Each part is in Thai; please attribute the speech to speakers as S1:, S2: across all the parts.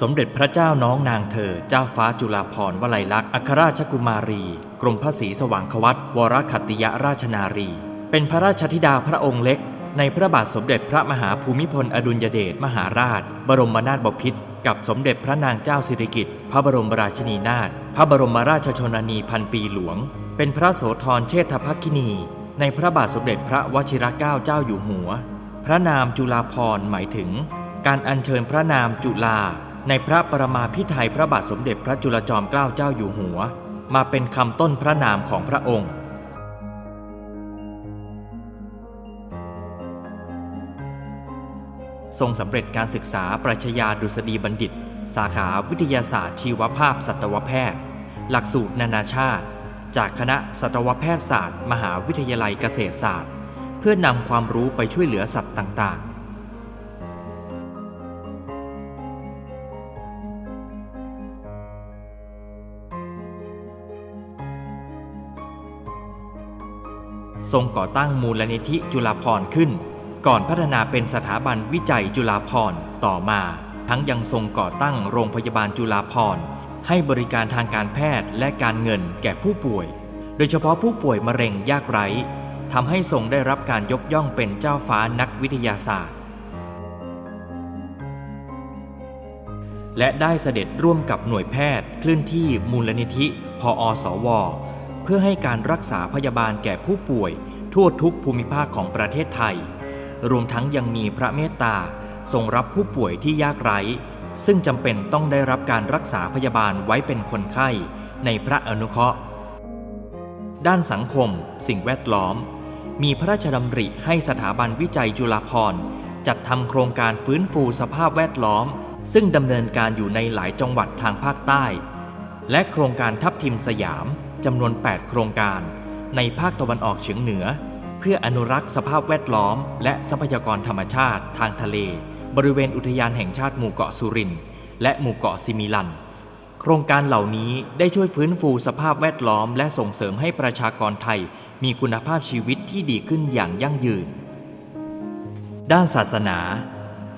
S1: สมเด็จพระเจ้าน้องนางเธอ เจ้าฟ้าจุฬาภรณ์วลัยลักษณ์อัครราชกุมารี กรมพระศรีสว่างควัตวรคัตติยราชนารี เป็นพระราชธิดาพระองค์เล็ก ในพระบาทสมเด็จพระมหาภูมิพลอดุลยเดชมหาราช บรมนาถบพิตรกับสมเด็จพระนางเจ้าสิริกิติ์พระบรมราชินีนาถพระบรมราชชนนีพันปีหลวง เป็นพระโสธรเชษฐภักคินี ในพระบาทสมเด็จพระวชิรเกล้าเจ้าอยู่หัว พระนามจุฬาภรณ์หมายถึง การอัญเชิญพระนามจุฬา ในพระประมาพิไทยพระบาทสมเด็จพระจุลจอมเกล้าเจ้าอยู่หัว มาเป็นคำต้นพระนามของพระองค์ทรงสำเร็จการศึกษาปรัชญาดุษฎีบัณฑิต สาขาวิทยาศาสตร์ชีวภาพสัตวแพทย์ หลักสูตรนานาชาติ จากคณะสัตวแพทยศาสตร์ มหาวิทยาลัยเกษตรศาสตร์ เพื่อนำความรู้ไปช่วยเหลือสัตว์ต่างๆ ทรงก่อตั้งมูลนิธิจุฬาภรณ์ขึ้น ก่อนพัฒนาเป็นสถาบันวิจัยจุฬาภรณ์ต่อมา ทั้งยังทรงก่อตั้งโรงพยาบาลจุฬาภรณ์ให้บริการทางการแพทย์และการเงินแก่ผู้ป่วย โดยเฉพาะผู้ป่วยมะเร็งยากไร้ทำให้ทรงได้รับการยกย่องเป็นเจ้าฟ้านักวิทยาศาสตร์ และได้เสด็จร่วมกับหน่วยแพทย์เคลื่อนที่มูลนิธิพออสว เพื่อให้การรักษาพยาบาลแก่ผู้ป่วย ทั่วทุกภูมิภาคของประเทศไทย รวมทั้งยังมีพระเมตตาทรงรับผู้ป่วยที่ยากไร้ ซึ่งจำเป็นต้องได้รับการรักษาพยาบาลไว้เป็นคนไข้ ในพระอนุเคราะห์ ด้านสังคม สิ่งแวดล้อม มีพระราชดำริให้สถาบันวิจัยจุฬาภรณ์จัดทำโครงการฟื้นฟูสภาพแวดล้อม ซึ่งดำเนินการอยู่ในหลายจังหวัดทางภาคใต้ และโครงการทับทิมสยาม จำนวน 8 โครงการ ในภาคตะวันออกเฉียงเหนือ เพื่ออนุรักษ์สภาพแวดล้อม และทรัพยากรธรรมชาติทางทะเล บริเวณอุทยานแห่งชาติหมู่เกาะสุรินทร์และหมู่เกาะซิมิลัน โครงการเหล่านี้ได้ช่วยฟื้นฟูสภาพแวดล้อม และส่งเสริมให้ประชากรไทย มีคุณภาพชีวิตที่ดีขึ้นอย่างยั่งยืน ด้านศาสนา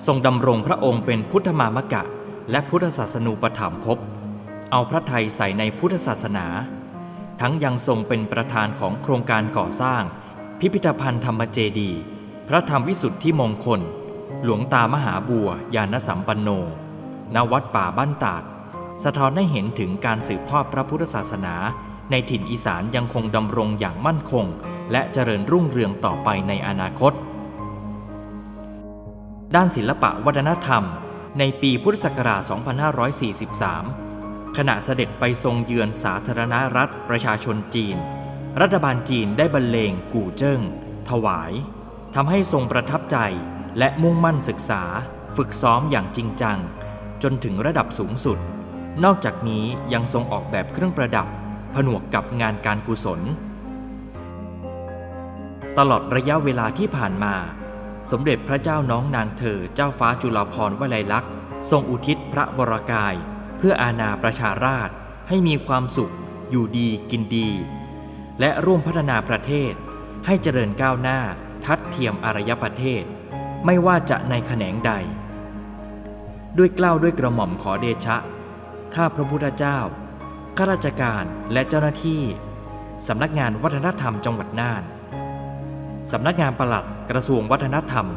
S1: ทรงดำรงพระองค์เป็นพุทธมามกะ และพุทธศาสนูปถัมภพเอาพระไทยใส่ในพุทธศาสนา ทั้งยังทรงเป็นประธานของโครงการก่อสร้าง พิพิธภัณฑ์ธรรมเจดี พระธรรมวิสุทธิมงคล หลวงตามหาบัวยานสัมปันโน ณ วัดป่าบ้านตาด สะท้อนให้เห็นถึงการสืบทอดพระพุทธศาสนา ในถิ่นอีสานยังคงดำรงอย่างมั่นคง และเจริญรุ่งเรืองต่อไปในอนาคต ด้านศิลปะวัฒนธรรม ในปีพุทธศักราช 2543 ขณะเสด็จไปทรงเยือนสาธารณรัฐประชาชนจีน รัฐบาลจีนได้บรรเลงกู่เจิ้ง ถวายทำให้ทรงประทับใจและมุ่งมั่นศึกษา ฝึกซ้อมอย่างจริงจัง จนถึงระดับสูงสุด นอกจากนี้ยังทรงออกแบบเครื่องประดับ ผนวกกับงานการกุศล ตลอดระยะเวลาที่ผ่านมา สมเด็จพระเจ้าน้องนางเธอเจ้าฟ้าจุฬาภรณ์วลัยลักษณ์ทรงอุทิศพระวรากาย เพื่ออาณาประชาราษฎร์ให้มีความสุข อยู่ดีกินดี และร่วมพัฒนาประเทศ ให้เจริญก้าวหน้าทัดเทียมอารยประเทศ ไม่ว่าจะในแขนงใด ด้วยกล้าวด้วยกระหม่อมขอเดชะ ข้าพระพุทธเจ้า ข้าราชการและเจ้าหน้าที่ สำนักงานวัฒนธรรมจังหวัดน่าน สำนักงานปลัดกระทรวงวัฒนธรรม